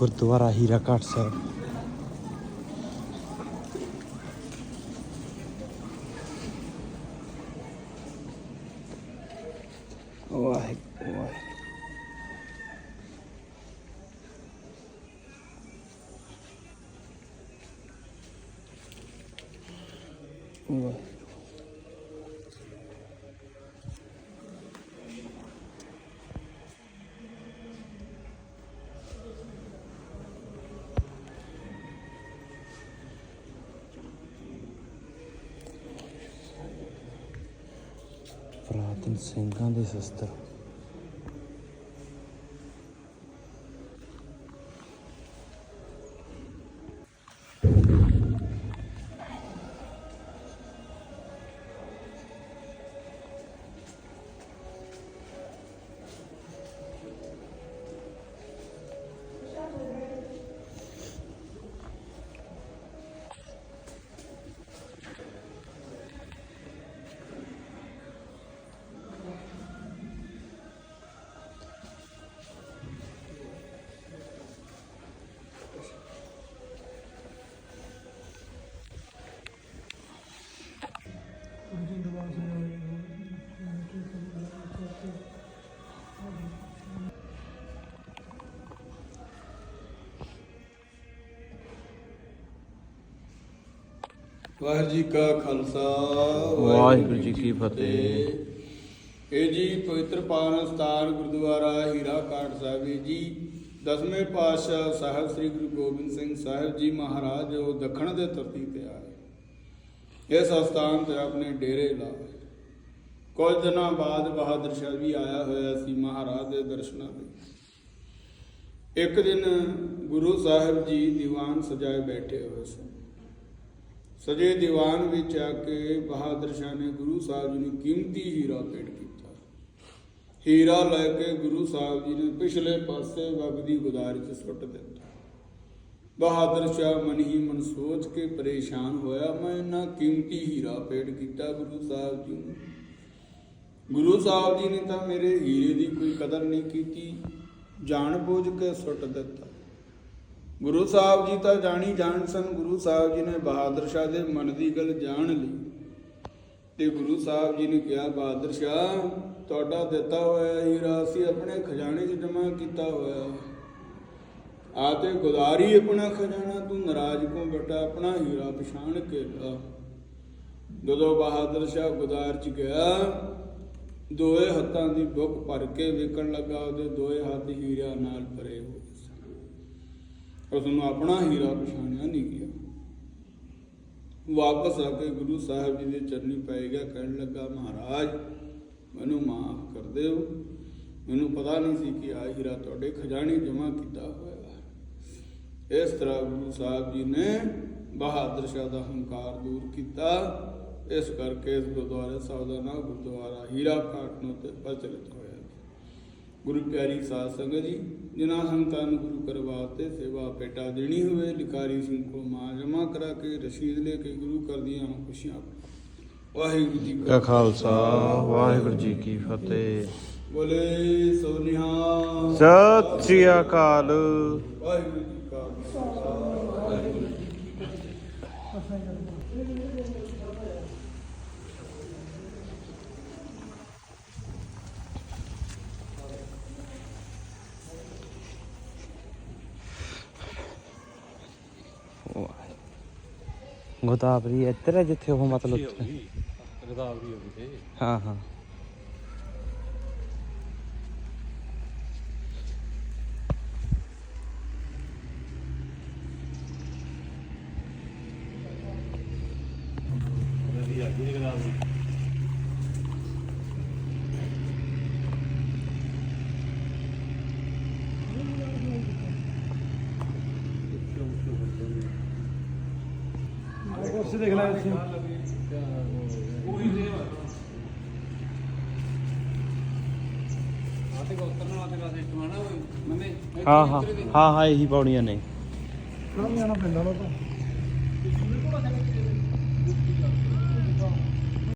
ਗੁਰਦੁਆਰਾ ਹੀਰਾ ਘਾਟ ਸਾਹਿਬ ਵਾਹਿਗੁਰੂ ਵਾਹਿਗੁਰੂ ਵਾਹਿਗੁਰੂ ਪੁਰਾਤਨ ਸਿੰਘਾਂ ਦੇ ਸ਼ਸਤਰ। ਵਾਹਿਗੁਰੂ ਜੀ ਕਾ ਖਾਲਸਾ ਵਾਹਿਗੁਰੂ ਜੀ ਕੀ ਫਤਿਹ। ਇਹ ਜੀ ਪਵਿੱਤਰ ਪਾਵਨ ਸਥਾਨ ਗੁਰਦੁਆਰਾ ਹੀਰਾ ਕਾਟ ਸਾਹਿਬ ਜੀ ਦਸਵੇਂ ਪਾਤਸ਼ਾਹ ਸਾਹਿਬ ਸ੍ਰੀ ਗੁਰੂ ਗੋਬਿੰਦ ਸਿੰਘ ਸਾਹਿਬ ਜੀ ਮਹਾਰਾਜ ਜੋ ਦੱਖਣ ਦੇ ਧਰਤੀ ਤੇ ਆਏ ਇਸ ਅਸਥਾਨ ਤੇ ਆਪਣੇ ਡੇਰੇ ਲਾਏ ਕੁਝ ਦਿਨਾਂ ਬਾਅਦ ਬਹਾਦਰ ਸ਼ਾਹ ਵੀ ਆਇਆ ਹੋਇਆ ਸੀ ਮਹਾਰਾਜ ਦੇ ਦਰਸ਼ਨਾਂ ਲਈ ਇੱਕ ਦਿਨ ਗੁਰੂ ਸਾਹਿਬ ਜੀ ਦੀਵਾਨ ਸਜਾਏ ਬੈਠੇ ਹੋਏ ਸਨ। ਸਜੇ ਦੀਵਾਨ ਵਿੱਚ ਆ ਕੇ ਬਹਾਦਰ ਸ਼ਾਹ ਨੇ ਗੁਰੂ ਸਾਹਿਬ ਜੀ ਨੂੰ ਕੀਮਤੀ ਹੀਰਾ ਭੇਟ ਕੀਤਾ। ਹੀਰਾ ਲੈ ਕੇ ਗੁਰੂ ਸਾਹਿਬ ਜੀ ਨੇ ਪਿਛਲੇ ਪਾਸੇ ਵਗਦੀ ਗੁਦਾਰ 'ਚ ਸੁੱਟ ਦਿੱਤਾ। ਬਹਾਦਰ ਸ਼ਾਹ ਮਨ ਹੀ ਮਨ ਸੋਚ ਕੇ ਪਰੇਸ਼ਾਨ ਹੋਇਆ। ਮੈਂ ਇੰਨਾ ਕੀਮਤੀ ਹੀਰਾ ਭੇਟ ਕੀਤਾ ਗੁਰੂ ਸਾਹਿਬ ਜੀ ਨੂੰ। ਗੁਰੂ ਸਾਹਿਬ ਜੀ ਨੇ ਤਾਂ ਮੇਰੇ ਹੀਰੇ ਦੀ ਕੋਈ ਕਦਰ ਨਹੀਂ ਕੀਤੀ। ਜਾਣ ਬੁੱਝ ਕੇ ਸੁੱਟ ਦਿੱਤਾ। ਗੁਰੂ ਸਾਹਿਬ ਜੀ ਤਾਂ ਜਾਣੀ ਜਾਣ ਸਨ। ਗੁਰੂ ਸਾਹਿਬ ਜੀ ਨੇ ਬਹਾਦਰ ਸ਼ਾਹ ਦੇ ਮਨ ਦੀ ਗੱਲ ਜਾਣ ਲਈ। ਤੇ ਗੁਰੂ ਸਾਹਿਬ ਜੀ ਨੇ ਕਿਹਾ, ਬਹਾਦਰ ਸ਼ਾਹ, ਤੁਹਾਡਾ ਦਿੱਤਾ ਹੋਇਆ ਹੀਰਾ ਅਸੀਂ ਆਪਣੇ ਖਜ਼ਾਨੇ 'ਚ ਜਮ੍ਹਾਂ ਕੀਤਾ ਹੋਇਆ। ਆ ਤੇ ਗੁਜ਼ਾਰੀ ਆਪਣਾ ਖਜ਼ਾਨਾ, ਤੂੰ ਨਾਰਾਜ਼ ਕੋ ਬਟਾ ਆਪਣਾ ਹੀਰਾ ਪਛਾਣ ਕੇ ਲਾ ਜਦੋਂ ਬਹਾਦਰ ਸ਼ਾਹ ਗੁਦਾਰ 'ਚ ਗਿਆ, ਦੋਏ ਹੱਥਾਂ ਦੀ ਬੁੱਕ ਭਰ ਕੇ ਵੇਖਣ ਲੱਗਾ, ਉਹਦੇ ਦੋਏ ਹੱਥ ਹੀਰਿਆਂ ਨਾਲ ਭਰੇ ਹੋਏ ਸਨ। ਉਸ ਨੂੰ ਆਪਣਾ ਹੀਰਾ ਪਛਾਣਿਆ ਨਹੀਂ ਗਿਆ। ਵਾਪਸ ਆ ਕੇ ਗੁਰੂ ਸਾਹਿਬ ਜੀ ਦੇ ਚਰਨੀ ਪੈ ਗਿਆ, ਕਹਿਣ ਲੱਗਾ, ਮਹਾਰਾਜ, ਮੈਨੂੰ ਮਾਫ ਕਰ ਦਿਓ। ਮੈਨੂੰ ਪਤਾ ਨਹੀਂ ਸੀ ਕਿ ਆ ਹੀਰਾ ਤੁਹਾਡੇ ਖਜ਼ਾਨੇ ਜਮ੍ਹਾਂ ਕੀਤਾ ਹੋਇਆ ਇਸ ਤਰ੍ਹਾਂ ਗੁਰੂ ਸਾਹਿਬ ਜੀ ਨੇ ਬਹਾਦਰ ਸ਼ਾਹ ਦਾ ਹੰਕਾਰ ਦੂਰ ਕੀਤਾ। ਇਸ ਕਰਕੇ ਇਸ ਗੁਰਦੁਆਰੇ ਸਾਹਿਬ ਦਾ ਨਾਮ ਗੁਰਦੁਆਰਾ ਹੀਰਾ ਘਾਟ ਨੂੰ ਤੇ ਪ੍ਰਚਲਿਤ ਹੋਇਆ। ਗੁਰੂ ਪਿਆਰੀ ਸਾਧ ਸੰਗਤ ਜੀ ਜਿਨ੍ਹਾਂ ਸੰਤਾਂ ਨੂੰ ਗੁਰੂ ਕਰਵਾਤੇ ਸੇਵਾ ਪੇਟਾ ਦੇਣੀ ਹੋਵੇ ਲਿਖਾਰੀ ਸਿੰਘ ਕੋ ਮਾਂ ਜਮਾ ਕਰਾ ਕੇ ਰਸੀਦ ਲੈ ਕੇ ਗੁਰੂ ਕਰ ਦੀਆਂ ਖੁਸ਼ੀਆਂ ਵਾਹਿਗੁਰੂ ਜੀ ਕਾ ਖਾਲਸਾ ਵਾਹਿਗੁਰੂ ਜੀ ਕੀ ਫਤਿਹ। ਬੋਲੇ ਸੋ ਨਿਹਾਲ। ਸਤਿ ਸ੍ਰੀ ਅਕਾਲ। ਵਾਹਿਗੁਰੂ ਜੀ ਕਾ ਖਾਲਸਾ ਵਾਹਿਗੁਰੂ ਜੀ ਕੀ ਗੋਦਾਵਰੀ ਇੱਧਰ ਹੈ ਜਿੱਥੇ ਉਹ ਮਤਲਬ ਉੱਥੇ ਗਦਾਵਰੀ ਹੋ ਗਈ ਹਾਂ ਹਾਂ। ਕੁਰਸੀ ਦੇਖ ਲੈ ਇੱਥੇ। ਆਤੇ ਕੋ ਉਤਰਨ ਵਾਲਾ ਤੇਰਾ ਸਿਸਟਮ ਆ ਨਾ ਮੰਨੇ ਹਾਂ ਹਾਂ। ਹਾਂ ਹਾਂ ਇਹੀ ਪੌੜੀਆਂ ਨੇ। ਕੰਮ ਜਾਣਾ ਪੈਂਦਾ ਤਾਂ।